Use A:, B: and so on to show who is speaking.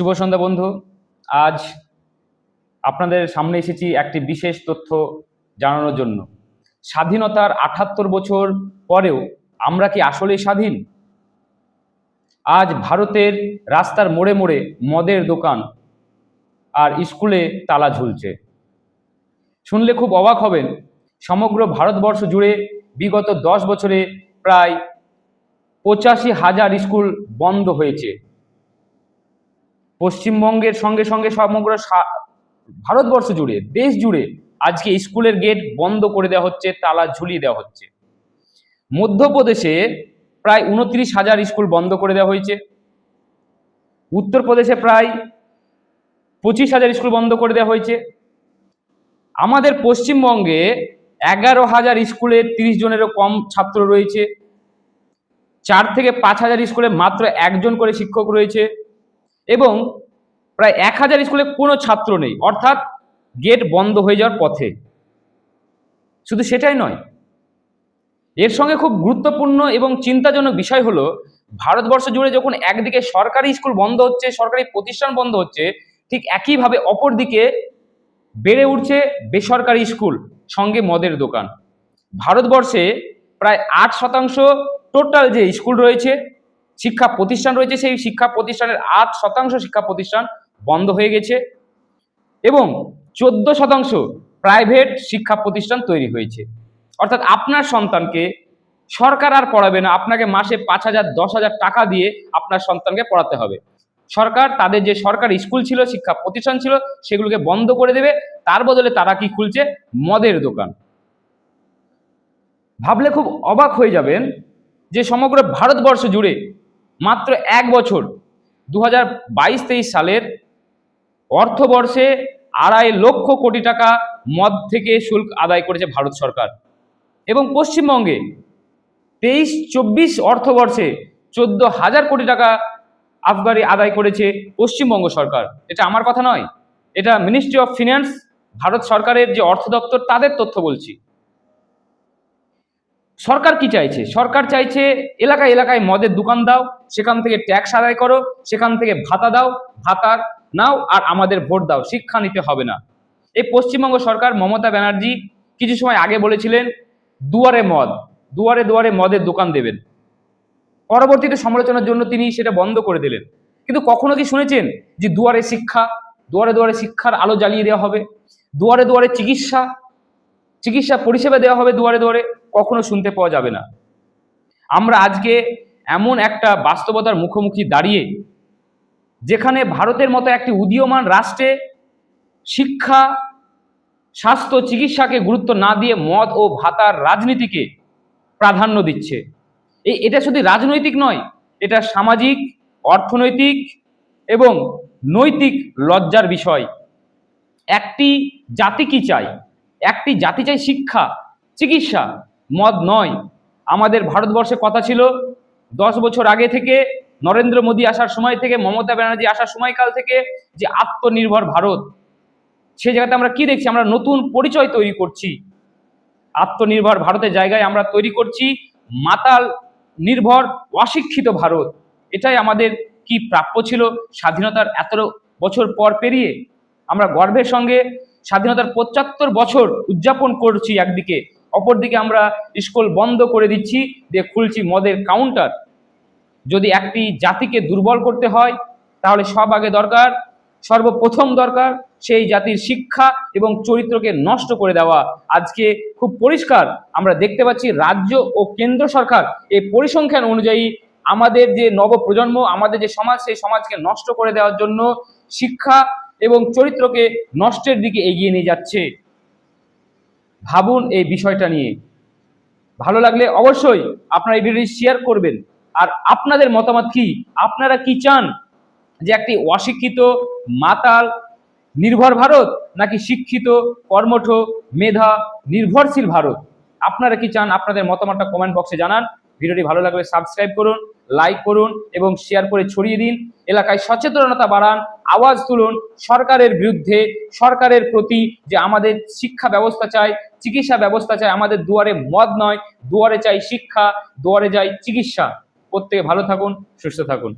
A: শুভ সন্ধ্যা বন্ধু। আজ আপনাদের সামনে এসেছি একটি বিশেষ তথ্য জানানোর জন্য। স্বাধীনতার আঠাত্তর বছর পরেও আমরা কি আসলে স্বাধীন? আজ ভারতের রাস্তার মোড়ে মোড়ে মদের দোকান আর স্কুলে তালা ঝুলছে। শুনলে খুব অবাক হবেন, সমগ্র ভারতবর্ষ জুড়ে বিগত দশ বছরে প্রায় পঁচাশি হাজার স্কুল বন্ধ হয়েছে। পশ্চিমবঙ্গের সঙ্গে সঙ্গে সমগ্র ভারতবর্ষ জুড়ে, দেশ জুড়ে আজকে স্কুলের গেট বন্ধ করে দেওয়া হচ্ছে, তালা ঝুলিয়ে দেওয়া হচ্ছে। মধ্যপ্রদেশে প্রায় উনত্রিশ হাজার স্কুল বন্ধ করে দেওয়া হয়েছে। উত্তরপ্রদেশে প্রায় পঁচিশ হাজার স্কুল বন্ধ করে দেওয়া হয়েছে। আমাদের পশ্চিমবঙ্গে এগারো হাজার স্কুলে তিরিশ জনেরও কম ছাত্র রয়েছে। চার থেকে পাঁচ হাজার স্কুলে মাত্র একজন করে শিক্ষক রয়েছে। এবং প্রায় এক হাজার স্কুলে কোনো ছাত্র নেই। অর্থাৎ গেট বন্ধ হয়ে যাওয়ার পথে। শুধু সেটাই নয়, এর সঙ্গে খুব গুরুত্বপূর্ণ এবং চিন্তাজনক বিষয় হলো, ভারতবর্ষ জুড়ে যখন একদিকে সরকারি স্কুল বন্ধ হচ্ছে, সরকারি প্রতিষ্ঠান বন্ধ হচ্ছে, ঠিক একইভাবে অপরদিকে বেড়ে উঠছে বেসরকারি স্কুল, সঙ্গে মদের দোকান। ভারতবর্ষে প্রায় আট শতাংশ টোটাল যে স্কুল রয়েছে শিক্ষা প্রতিষ্ঠান রয়েছে, সেই শিক্ষা প্রতিষ্ঠানের আট শতাংশ শিক্ষা প্রতিষ্ঠান বন্ধ হয়ে গেছে এবং চোদ্দ শতাংশ প্রাইভেট শিক্ষা প্রতিষ্ঠান তৈরি হয়েছে। অর্থাৎ আপনার সন্তানকে সরকার আর পড়াবে না, আপনাকে মাসে পাঁচ হাজার, দশ হাজার টাকা দিয়ে আপনার সন্তানকে পড়াতে হবে। সরকার, তাদের যে সরকারি স্কুল ছিল, শিক্ষা প্রতিষ্ঠান ছিল, সেগুলোকে বন্ধ করে দেবে, তার বদলে তারা কি খুলছে? মদের দোকান। ভাবলে খুব অবাক হয়ে যাবেন যে সমগ্র ভারতবর্ষ জুড়ে মাত্র এক বছর দু হাজার বাইশ তেইশ সালের অর্থবর্ষে আড়াই লক্ষ কোটি টাকা মদ থেকে শুল্ক আদায় করেছে ভারত সরকার। এবং পশ্চিমবঙ্গে তেইশ চব্বিশ অর্থবর্ষে চোদ্দ হাজার কোটি টাকা আবগারি আদায় করেছে পশ্চিমবঙ্গ সরকার। এটা আমার কথা নয়, এটা মিনিস্ট্রি অফ ফিনান্স ভারত সরকারের যে অর্থ দপ্তর, তাদের তথ্য বলছি। সরকার কি চাইছে? সরকার চাইছে এলাকায় এলাকায় মদের দোকান দাও, সেখান থেকে ট্যাক্স আদায় করো, সেখান থেকে ভাতা দাও, ভাতা নাও আর আমাদের ভোট দাও, শিক্ষা নিতে হবে না। এই পশ্চিমবঙ্গ সরকার মমতা ব্যানার্জি কিছু সময় আগে বলেছিলেন, দুয়ারে মদ, দুয়ারে দুয়ারে মদের দোকান দেবেন। পরবর্তীতে সমালোচনার জন্য তিনি সেটা বন্ধ করে দিলেন। কিন্তু কখনো কি শুনেছেন যে দুয়ারে শিক্ষা, দুয়ারে দুয়ারে শিক্ষার আলো জ্বালিয়ে দেওয়া হবে? দুয়ারে দুয়ারে চিকিৎসা চিকিৎসা পরিষেবা দেওয়া হবে দুয়ারে দুয়ারে? কখনো শুনতে পাওয়া যাবে না। আমরা আজকে এমন একটা বাস্তবতার মুখোমুখি দাঁড়িয়ে, যেখানে ভারতের মতো একটি উদীয়মান রাষ্ট্রে শিক্ষা, স্বাস্থ্য, চিকিৎসাকে গুরুত্ব না দিয়ে মদ ও ভাতার রাজনীতিকে প্রাধান্য দিচ্ছে। এই এটা শুধু রাজনৈতিক নয়, এটা সামাজিক, অর্থনৈতিক এবং নৈতিক লজ্জার বিষয়। একটি জাতি কি চাই একটি জাতি চাই শিক্ষা, চিকিৎসা মদ নয়। আমাদের ভারতবর্ষে কথা ছিল, দশ বছর আগে থেকে, নরেন্দ্র মোদী আসার সময় থেকে, মমতা ব্যানার্জি আসার সময়কাল থেকে যে আত্মনির্ভর ভারত, সে জায়গাতে আমরা কি দেখছি? আমরা নতুন পরিচয় তৈরি করছি। আত্মনির্ভর ভারতের জায়গায় আমরা তৈরি করছি মাতাল, নির্ভর, অশিক্ষিত ভারত। এটাই আমাদের কি প্রাপ্য ছিল স্বাধীনতার এত বছর পর পেরিয়ে। আমরা গর্বের সঙ্গে স্বাধীনতার পঁচাত্তর বছর উদযাপন করছি একদিকে। অপরদিকে আমরা স্কুল বন্ধ করে দিচ্ছি, দিয়ে খুলছি মদের কাউন্টার যদি একটি জাতিকে দুর্বল করতে হয়, তাহলে সব আগে দরকার, সর্বপ্রথম দরকার সেই জাতির শিক্ষা এবং চরিত্রকে নষ্ট করে দেওয়া। আজকে খুব পরিষ্কার আমরা দেখতে পাচ্ছি রাজ্য ও কেন্দ্র সরকার এই পরিসংখ্যান অনুযায়ী আমাদের যে নবপ্রজন্ম, আমাদের যে সমাজ, সেই সমাজকে নষ্ট করে দেওয়ার জন্য শিক্ষা এবং চরিত্রকে নষ্টের দিকে এগিয়ে নিয়ে যাচ্ছে। ভাবুন এই বিষয়টা নিয়ে। ভালো লাগলে অবশ্যই আপনারা এই ভিডিওটি শেয়ার করবেন। আর আপনাদের মতামত কি? আপনারা কি চান যে একটি অশিক্ষিত, মাতাল, নির্ভর ভারত, নাকি শিক্ষিত, কর্মঠ, মেধা, নির্ভরশীল ভারত? আপনারা কি চান? আপনাদের মতামতটা কমেন্ট বক্সে জানান। ভিডিওটি ভালো লাগলে সাবস্ক্রাইব করুন। লাইক করুন এবং শেয়ার করে ছড়িয়ে দিন। এলাকায় সচেতনতা বাড়ান, আওয়াজ তুলুন, সরকারের বিরুদ্ধে, সরকারের প্রতি যে আমাদের শিক্ষা ব্যবস্থা চাই, চিকিৎসা ব্যবস্থা চাই, আমাদের দুয়ারে মদ নয়, দুয়ারে চাই শিক্ষা, দুয়ারে চাই চিকিৎসা। প্রত্যেকে ভালো থাকুন, সুস্থ থাকুন।